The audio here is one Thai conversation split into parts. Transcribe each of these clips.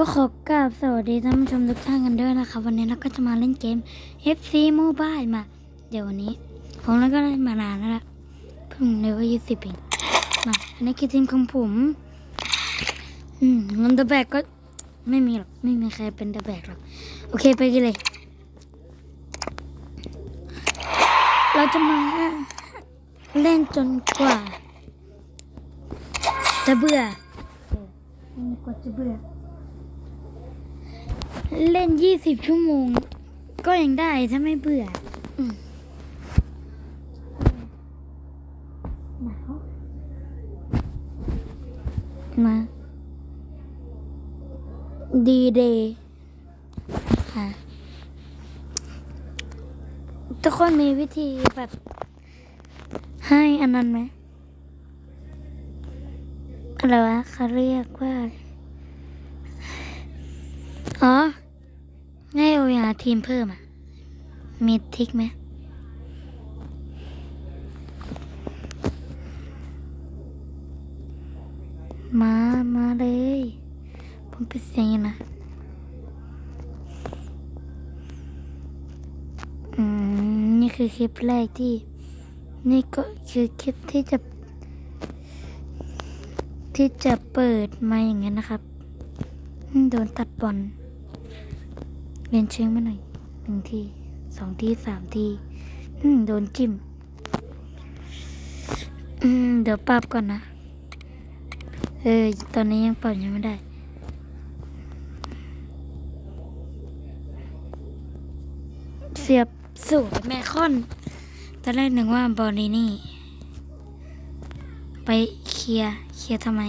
ก็ขอกราบสวัสดีท่านผู้ชมทุกท่านกันด้วยนะคะ วันนี้เราก็จะมาเล่นเกม FC Mobile มา เดี๋ยววันนี้ ผมแล้วก็เล่นมานานแล้วละเพิ่งเลเวลยี่สิบเองมาอันนี้คือทีมของผม อืมเงินเดอะแบกก็ไม่มีหรอกไม่มีใครเป็นเดอะแบกหรอกโอเคไปกันเลย เราจะมาเล่นจนกว่า จะเบื่อออจนกว่าจะเบื่อ เล่นยี่สิบชั่วโมง ก็ยังได้ถ้าไม่เบื่ออืมหนาวมาดีเดย์ค่ะทุกคนมีวิธีแบบ ให้อันนั้นไหมอะไรวะเขาเรียกว่า อ๋อง่ายเอาอย่าทีมเพิ่มอะ มีทิกไหมมา มาเลย ผมเปิดเสียงอยู่นะ อืม นี่คือคลิปแรกที่ นี่ก็คือคลิปที่จะ ที่จะเปิดมาอย่างนั้นนะครับ โดนตัดบอล เรียนเชิงมาหน่อยหนึ่งทีสองทีสามทีอืมโดนจิ้ม อืม เดี๋ยวปรับก่อนนะ เออ ตอนนี้ยังปรับยังไม่ได้ เสียบสูตรแมคอน ตอนแรกนึกว่าบอลนี่นี่ไปเคลียร์เคลียร์ทำไม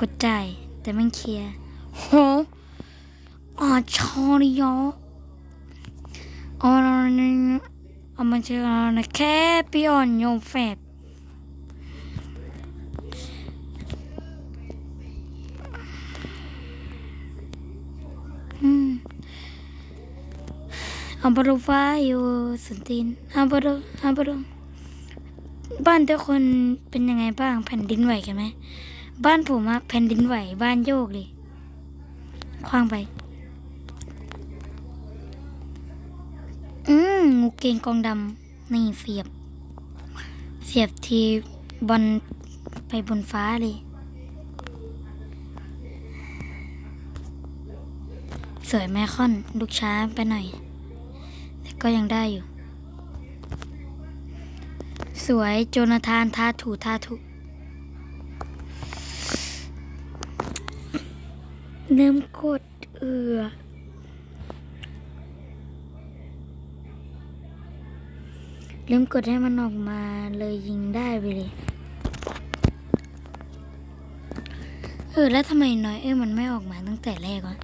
กดจ่าย แต่ไม่เคลียร์โห ชอริยออ๋อนี่เอามาเจอในแคปีอ่อนโยมแฟดอืมเอาบรูฟ้าอยู่สุนตินเอาบรูเอาบรูบ้านทุกคนเป็นยังไงบ้างแผ่นดินไหวกันไหม บ้านผมอะแผ่นดินไหวบ้านโยกเลยคว้างไป อืม งูเกงกองดำนี่เสียบ เสียบทีบอลไปบนฟ้าเลย สวยแม่ค่อนลูกช้าไปหน่อย แต่ก็ยังได้อยู่ สวยโจนาธานทาถูทาถูเริ่มกดเอือ ลืมกดให้มันออกมาเลยยิงได้ไปเลย เออ แล้วทำไมน้อยเอ้มันไม่ออกมาตั้งแต่แรกวะ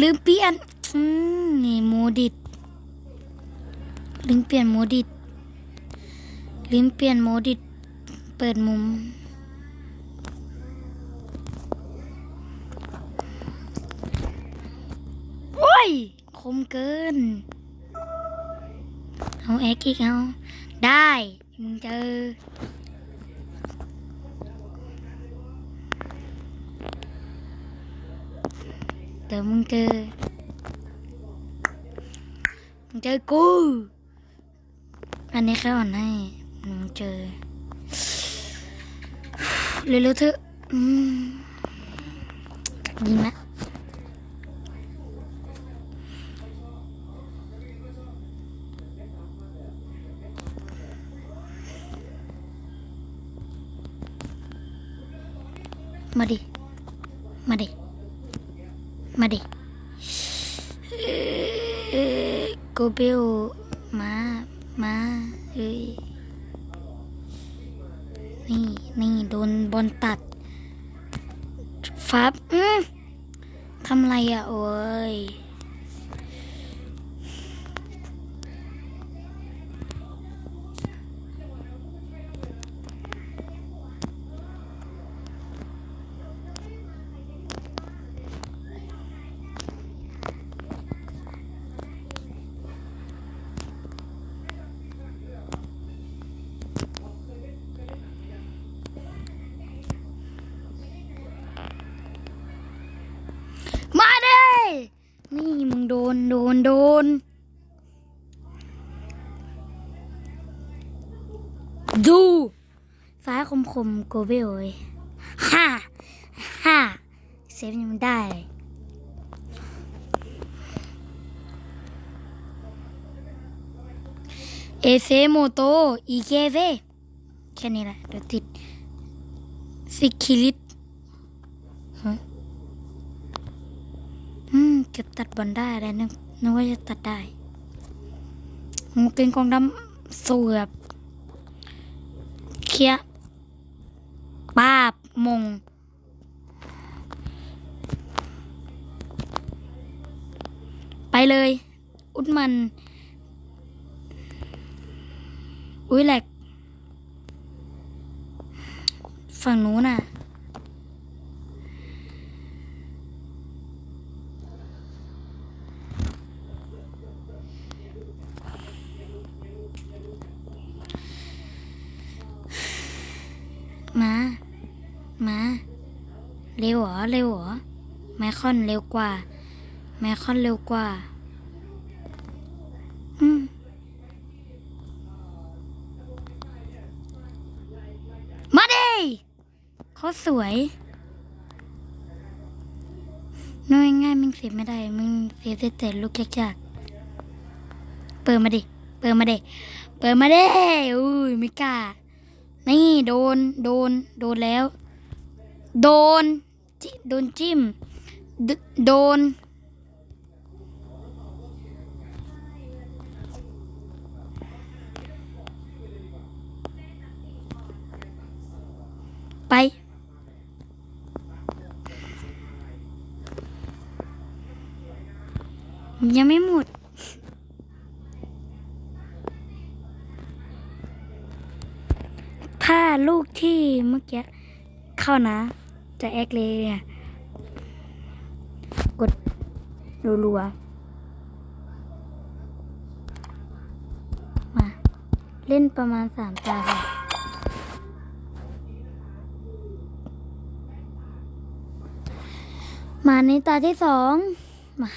ลืมเปลี่ยนนี่โมดิตลืมเปลี่ยนโมดิตลืมเปลี่ยนโมดิตเปิดมุม โอ้ย คมเกิน เอาแอกอีกเอา ได้ มึงเจอ เดี๋ยวมึงเจอ มึงเจอกู อันนี้แค่อ่อนให้ มึงเจอ เร็วๆเถอะอืมยิงนะ มาดิ มาดิ มาดิเอ่อโกเบลมา มาเอ้ยนี่นี่โดนบอลตัดฟับอืมทำไรอะโอ้ย อ โดนโดนดูซ้ายคมคมโกเบลเลยฮ่าฮ่าเซฟยังไม่ได้ เอเซโมโตอีเกเวแค่นี้แหละเดี๋ยวติดสิคิลิตฮะอืม เก็บตัดบอลได้อะไรนึกนึกว่าจะตัดได้มันเป็นกองดำสูแบบเคียป้าบมงไปเลย อุดมัน อุ้ยแหลก ฝั่งนู้นน่ะ มา มา เร็วเหรอ เร็วเหรอ ไม คอนเร็วกว่า ไมคอนเร็วกว่า อืมมาดิเขาสวยน้อยง่ายมึงเสียไม่ได้ มึงเสียแต่ลูกยากๆ เปิดมาดิ เปิดมาดิ เปิดมาดิ อุ้ยไม่กล้า นี่โดน โดน โดนแล้ว โดนจิโดนจิ้ม โดน ไป ยังไม่หมดถ้าลูกที่เมื่อกี้เข้านะ จะแอคเลยอะกด รัวๆ มา เล่นประมาณสามตาค่ะมาในตาที่สองมา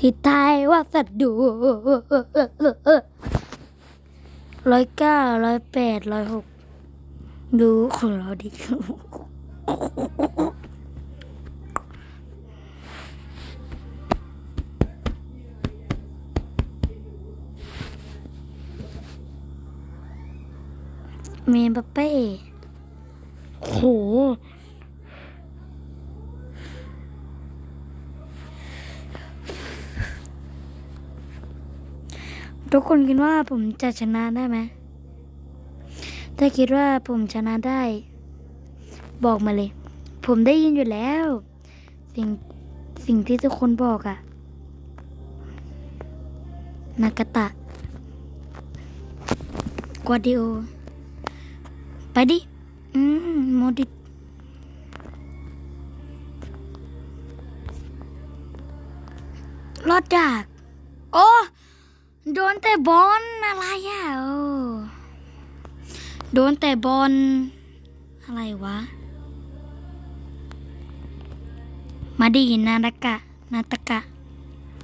ทิศไทายว่าสัตว์ดูร้อยเก้าร้อยแปดร้อยหกดูของเราดิ เมมบัปเป้โห ทุกคนคิดว่าผมจะชนะได้ไหม ถ้าคิดว่าผมชนะได้ บอกมาเลย ผมได้ยินอยู่แล้ว สิ่งสิ่งที่ทุกคนบอกอะนากาตะกวาดิโอ ไปดิอืมโมดิรอดจากโอ้โดนแต่บอลอะไรอะโอ้โดนแต่บอลอะไรวะ มาดีนาตะกะ นาตะกะ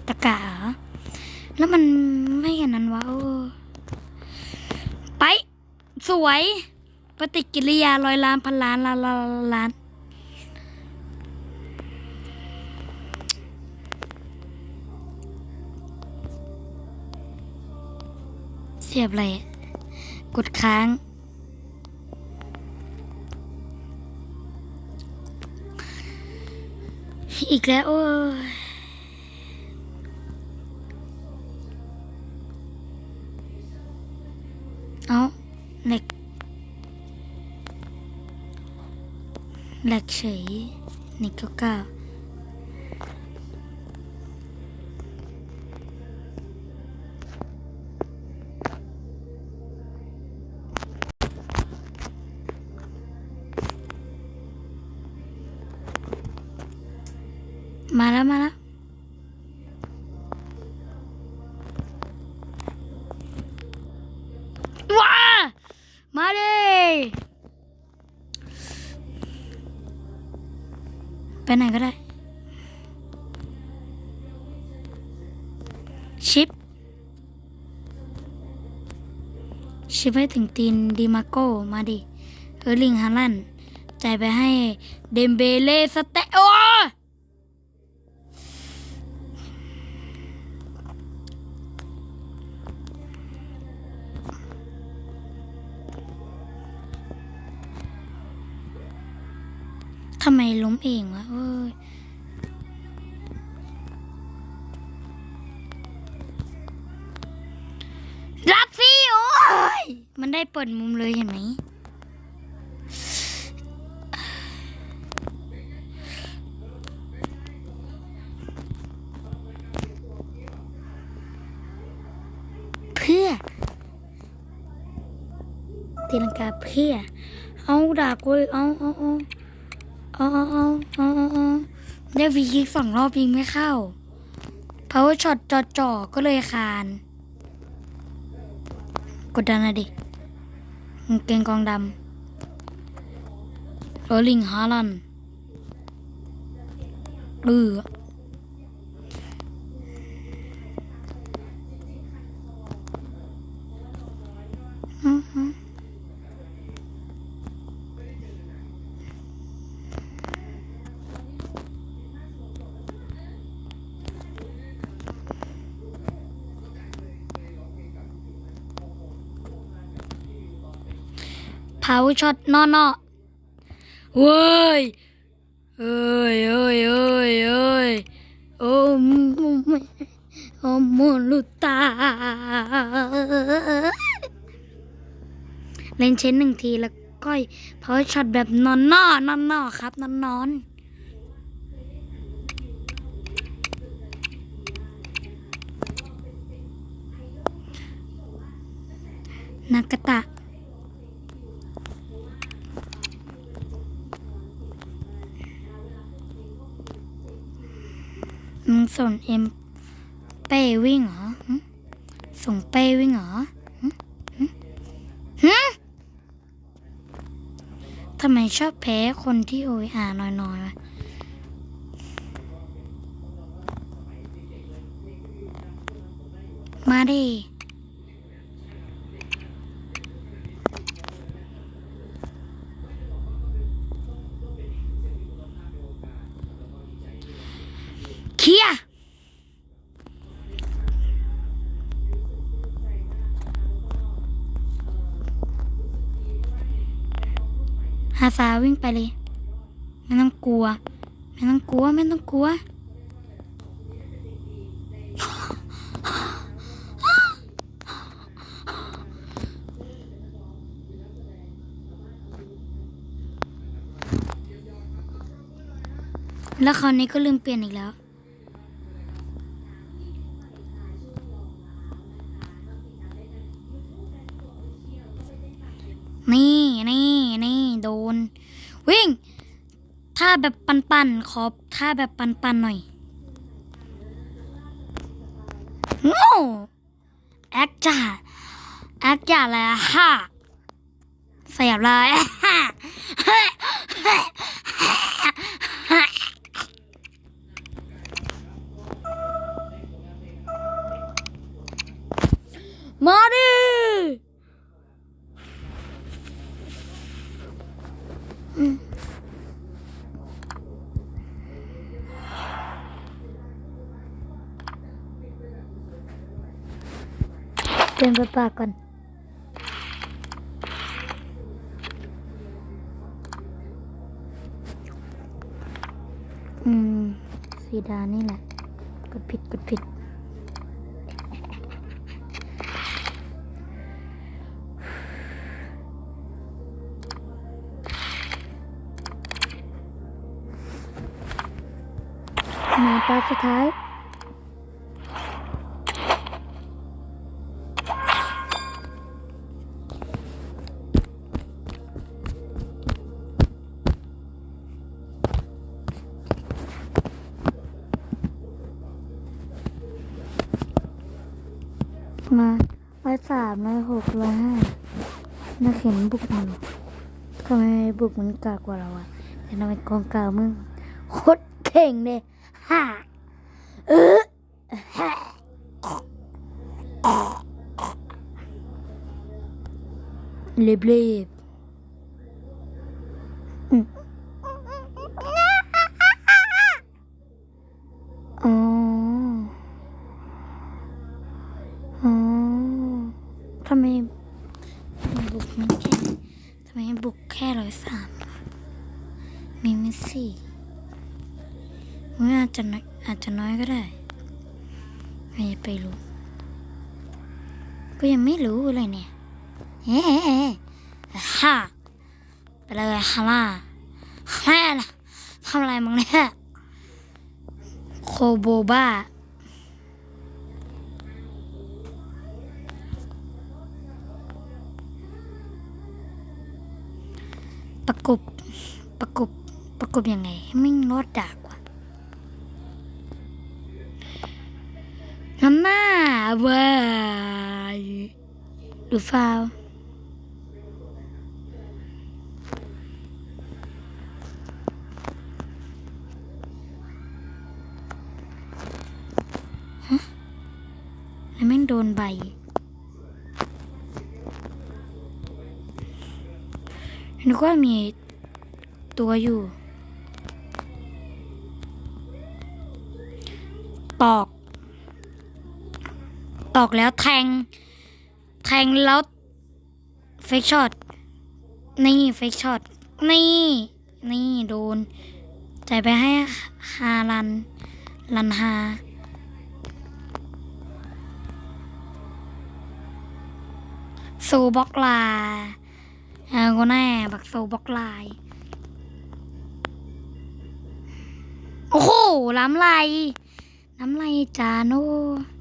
ตะกะเหรอ แล้วมันไม่อย่างนั้นวะโอ้ไป สวย ปฏิกิริยาร้อยล้านพันล้านล้านล้านล้านเสียบอะไรกดค้าง อีกแล้วโอ้ยเอา లక్ష వెయ్యి నీకు ఒక ชิปให้ถึงตีนดีมาโก้มาดิ เออร์ลิงฮาลันใจ่ายไปให้เดมเบเล่ส ตีลังกาเพื่อ เอาด่ากูเอาเอาเอาเอาเอาเอาเอาเอาเอาได้วีคิกสองรอบยิงไม่เข้า power shot จอจ่อก็เลยคาน กดดันนะดิ เกงกองดำโรลิงฮาลันเอืออือหือ เผาช็อตนอนอเว้ยเอ้ยเอ้ยเอ้ยเอ้ยโอ้มโอ้มลุตาเล่นเชนหนึ่งทีแล้วก็เผาช็อตแบบนอนนอนอนนอครับนอนนอนนากาตะ ส่งเอ็มเป้วิ่งเหรอส่งเป้วิ่งเหรอหึทำไมชอบแพ้คนที่โอยอาน้อยๆวะมาดิ เคลียฮาซาวิ่งไปเลย ไม่ต้องกลัว ไม่ต้องกลัว ไม่ต้องกลัว แล้วคราวนี้ก็ลืมเปลี่ยนอีกแล้ว นี่ นี่ นี่ โดน วิ่ง ท่า แบบปันปันๆขอท่าแบบปันปันๆหน่อยโง่แอคจ่าแอคจ่าเลยอะฮ่าเสียบเลยฮ่ามาดิ เดินไปปากก่อนอืมสีดานี่แหละ กดผิดกดผิดมาตาสุดท้าย สามร้อยหกร้อยห้านักเห็นบุกมันทำไมบุกมันกากกว่าเราอะแต่ทำไมกองกลางมึงโคตรเข่งเลยฮ่าเออฮ่าเล็บเล็บอืมอ๋ออ๋อทำไมบุกมันแค่ทำไมบุกแค่ร้อยสามมีไม่สี่มันอา จะน้อยอาจจะน้อยก็ได้ไม่ไปรู้ก็ยังไม่รู้เลยเนี่ยเอ๊ะเอ๊ะเอ๊ะฮ่าไปเลยฮาล่าแม่ล่ะทำอะไรมึงเนี่ยโคโบบ้าประกบประกบประกบยังไงให้ไม่รอดดากว่ะน้ำห น้าเว้ยดูฟาวแล้วแม่งโดนใบนึกว่ามีตัวอยู่ ตอก ตอกแล้วแทง แทงแล้วเฟกช็อตนี่เฟกช็อตนี่ นี่โดนจ่ายไปให้ฮารัน รันฮาโซบ็อกลาอ่าก็แน่บักโซบ็อกลาย โอ้โหล้ำไรน้ำไรจาโนมงอืมอุดมัน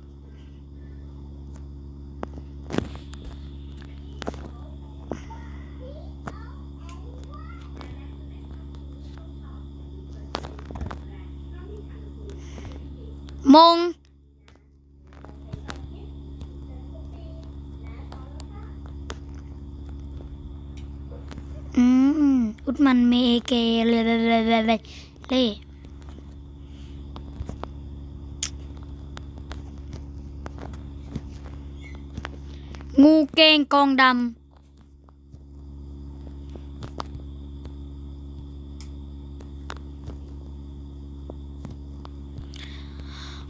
เมเกเลยเลยเลยเลยเลยเล่งูเกงกองดำ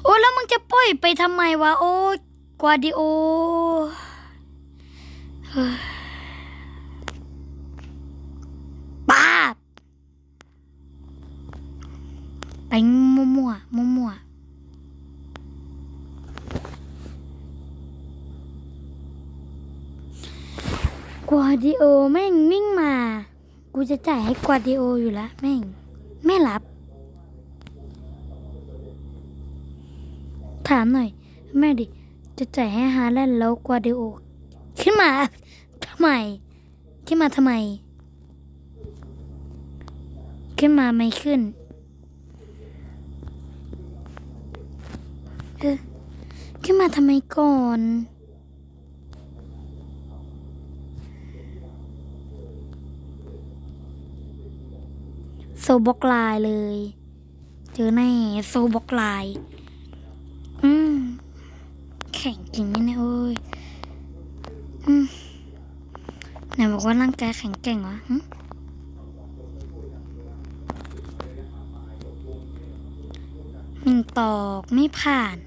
โอ้แล้วมึงจะปล่อยไปทำไมวะโอ้กวาดิโอเฮ้ยป้าไปมั่วมัวมั่วมัวกวาดิโอแม่งวิ่งมา กูจะจ่ายให้กวาดิโออยู่ล้วแม่ง ไม่รับ ถามหน่อย แม่ดิ จะจ่ายให้ฮาแลนด์แล้วกวาดิโอ ขึ้นมาทำไม ขึ้นมาทำไม ขึ้นมาไม่ขึ้นเออขึ้นมาทำไมก่อนโซบอกลน์เลย เจอแน่โซบอกลน์อืมแข็งจริงไหมเนี่ยโอ้ยอไหนบอกว่าร่างกายแข็งแกร่งวะหนึ่งตอกไม่ผ่าน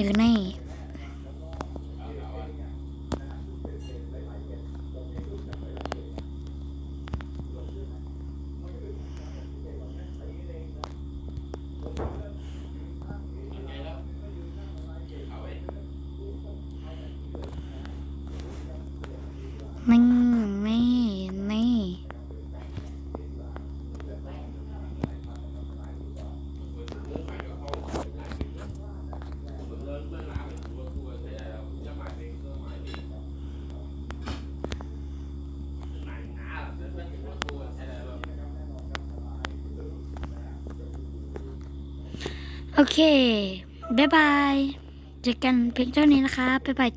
เจอแน่ นี่นี่นี่ เโอเค บ๊ายบาย เจอกันเพียงเท่านี้นะคะ บ๊ายบาย